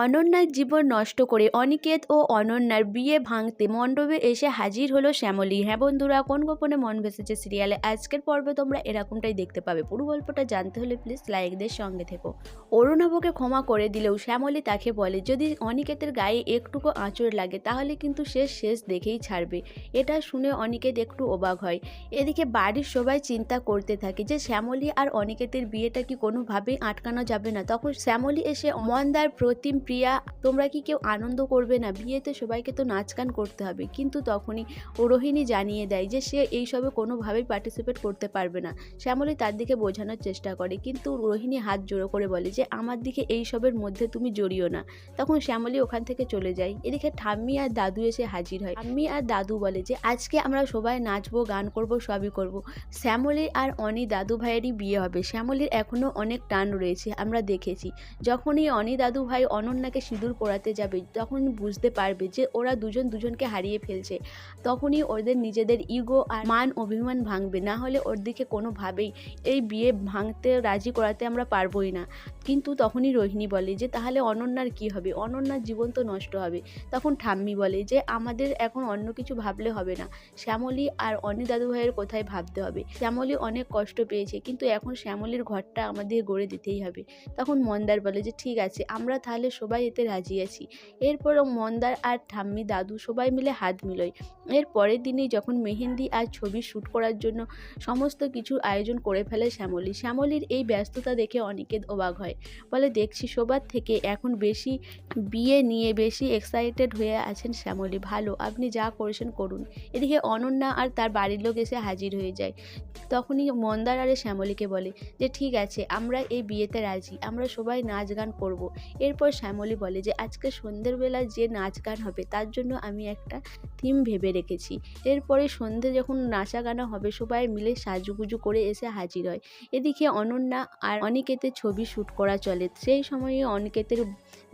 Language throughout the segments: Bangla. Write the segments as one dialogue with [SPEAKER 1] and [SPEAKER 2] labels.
[SPEAKER 1] অনন্যার জীবন নষ্ট করে অনিকেত ও অনন্যার বিয়ে ভাঙতে মণ্ডপে এসে হাজির হলো শ্যামলী। হ্যাঁ বন্ধুরা, কোন গোপনে মন ভেসেছে সিরিয়ালে? আজকের পর্বে তোমরা এরকমটাই দেখতে পাবে। পুরো গল্পটা জানতে হলে প্লিজ লাইকদের সঙ্গে থেকো। অরুণাভকে ক্ষমা করে দিলেও শ্যামলী তাকে বলে, যদি অনিকেতের গায়ে একটুকু আঁচড় লাগে, তাহলে কিন্তু সে শেষ দেখেই ছাড়বে। এটা শুনে অনিকেত একটু অবাক হয়। এদিকে বাড়ির সবাই চিন্তা করতে থাকে যে শ্যামলী আর অনিকেতের বিয়েটা কি কোনোভাবেই আটকানো যাবে না। তখন শ্যামলী এসে মন্দার প্রতিম প্রিয়া, তোমরা কি কেউ আনন্দ করবে না? বিয়েতে সবাইকে তো নাচ গান করতে হবে। কিন্তু তখনই রোহিণী জানিয়ে দেয় যে সে এইসবে কোনোভাবেই পার্টিসিপেট করতে পারবে না। শ্যামলী তার দিকে বোঝানোর চেষ্টা করে। কিন্তু রোহিণী হাত জোড়ো করে বলে যে, আমার দিকে এইসবের মধ্যে তুমি জড়িও না। তখন শ্যামলী ওখান থেকে চলে যায়। এদিকে ঠাম্মি আর দাদু এসে হাজির হয়। ঠাম্মি আর দাদু বলে যে, আজকে আমরা সবাই নাচবো, গান করব, সবই করব। শ্যামলী আর অনি দাদু ভাইয়েরই বিয়ে হবে। শ্যামলীর এখনও অনেক টান রয়েছে, আমরা দেখেছি। যখনই অনি দাদু ভাই অনন্যাকে সিঁদুর পরাতে যাবে, তখন বুঝতে পারবে যে ওরা দুজন দুজনকে হারিয়ে ফেলছে। তখনই ওদের নিজেদের ইগো আর মান অভিমান ভাঙবে, না হলে ওর দিকে কোনোভাবেই এই বিয়ে ভাঙতে রাজি করাতে আমরা পারবোই না। কিন্তু তখনই রোহিণী বলে যে, তাহলে অনন্যার কি হবে? অনন্যার জীবন তো নষ্ট হবে। তখন ঠাম্মি বলে যে, আমাদের এখন অন্য কিছু ভাবলে হবে না। শ্যামলী আর অনি দাদু ভাইয়ের কোথায় ভাবতে হবে? শ্যামলী অনেক কষ্ট পেয়েছে, কিন্তু এখন শ্যামলীর ঘরটা আমাদের গড়ে দিতেই হবে। তখন মন্দার বলে যে, ঠিক আছে, আমরা তাহলে সবাই এতে রাজি আছি। এরপর মন্দার আর ঠাম্মি দাদু সবাই মিলে হাত মিলোয় এর পরের দিনেই যখন মেহেন্দি আর ছবি শ্যুট করার জন্য সমস্ত কিছুর আয়োজন করে ফেলে শ্যামলী, শ্যামলীর এই ব্যস্ততা দেখে অনিকেত অবাক হয়। বলে, দেখছি সবার থেকে এখন বেশি বিয়ে নিয়ে বেশি এক্সাইটেড হয়ে আছেন শ্যামলী। ভালো, আপনি যা করেছেন করুন। এদিকে অনন্যা আর তার বাড়ির লোক এসে হাজির হয়ে যায়। তখনই মন্দার আরে শ্যামলীকে বলে যে, ঠিক আছে, আমরা এই বিয়েতে রাজি। আমরা সবাই নাচ গান করব। এরপর শ্যামলী বলে যে, আজকে সন্ধ্যেবেলা যে নাচ গান হবে, তার জন্য আমি একটা থিম ভেবে রেখেছি। এরপরে সন্ধে যখন নাচা গানা হবে, সবাই মিলে সাজুগুজু করে এসে হাজির হয়। এদিকে অনন্যা আর অনিকেতের ছবি শ্যুট করা চলে। সেই সময়ে অনিকেতের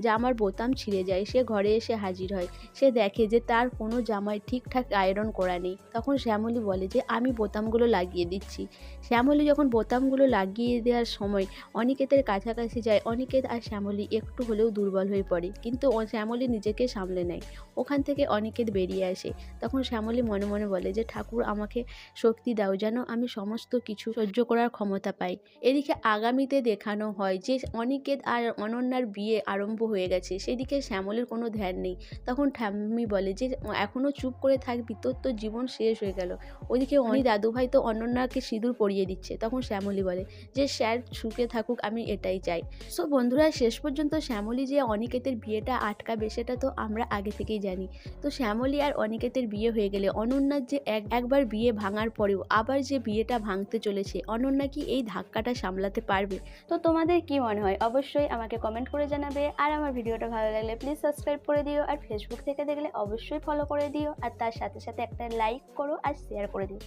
[SPEAKER 1] জামার বোতাম ছিঁড়ে যায়। সে ঘরে এসে হাজির হয়। সে দেখে যে, তার কোনো জামায় ঠিকঠাক আয়রন করা নেই। তখন শ্যামলী বলে যে, আমি বোতামগুলো লাগিয়ে দিচ্ছি। শ্যামলী যখন বোতামগুলো লাগিয়ে দেওয়ার সময় অনিকেতের কাছাকাছি যায়, অনিকেত আর শ্যামলী একটু হলেও দুর্বল হয়ে পড়ে। কিন্তু ও- শ্যামলী নিজেকে সামলে নেয়। ওখান থেকে অনিকেত বেরিয়ে আসে। তখন শ্যামলী মনে মনে বলে যে, ঠাকুর, আমাকে শক্তি দাও যেন আমি সমস্ত কিছু সহ্য করার ক্ষমতা পাই। এদিকে আগামীতে দেখানো হয় যে, অনিকেত আর অনন্যার বিয়ে আরম্ভ হয়ে গেছে। সেদিকে শ্যামলের কোনো ধ্যান নেই। তখন ঠাম্মি বলে যে এখনও চুপ করে থাকবি, তোর তো জীবন শেষ হয়ে গেল। ওইদিকে অনি দাদুভাই তো অনন্যাকে সিঁদুর পরিয়ে দিচ্ছে। তখন শ্যামলী বলে যে, স্যার, সুখে থাকুক, আমি এটাই চাই। সো বন্ধুরা, শেষ পর্যন্ত শ্যামলী যে অনিকেতের বিয়েটা আটকাবে সেটা তো আমরা আগে থেকেই জানি। তো শ্যামলী আর অনিকেতের বিয়ে হয়ে গেলে অনন্যার যে এক, একবার বিয়ে ভাঙার পরেও আবার যে বিয়েটা ভাঙতে চলেছে, অনন্যা কি এই ধাক্কাটা সামলাতে পারবে? তো তোমাদের কি মনে হয়? অবশ্যই আমাকে কমেন্ট করে জানাবে। আর আমার ভিডিওটা ভালো লাগলে প্লিজ সাবস্ক্রাইব করে দিও। আর ফেসবুক থেকে দেখলে অবশ্যই ফলো করে দিও। আর তার সাথে সাথে একটা লাইক করো আর শেয়ার করে দিও।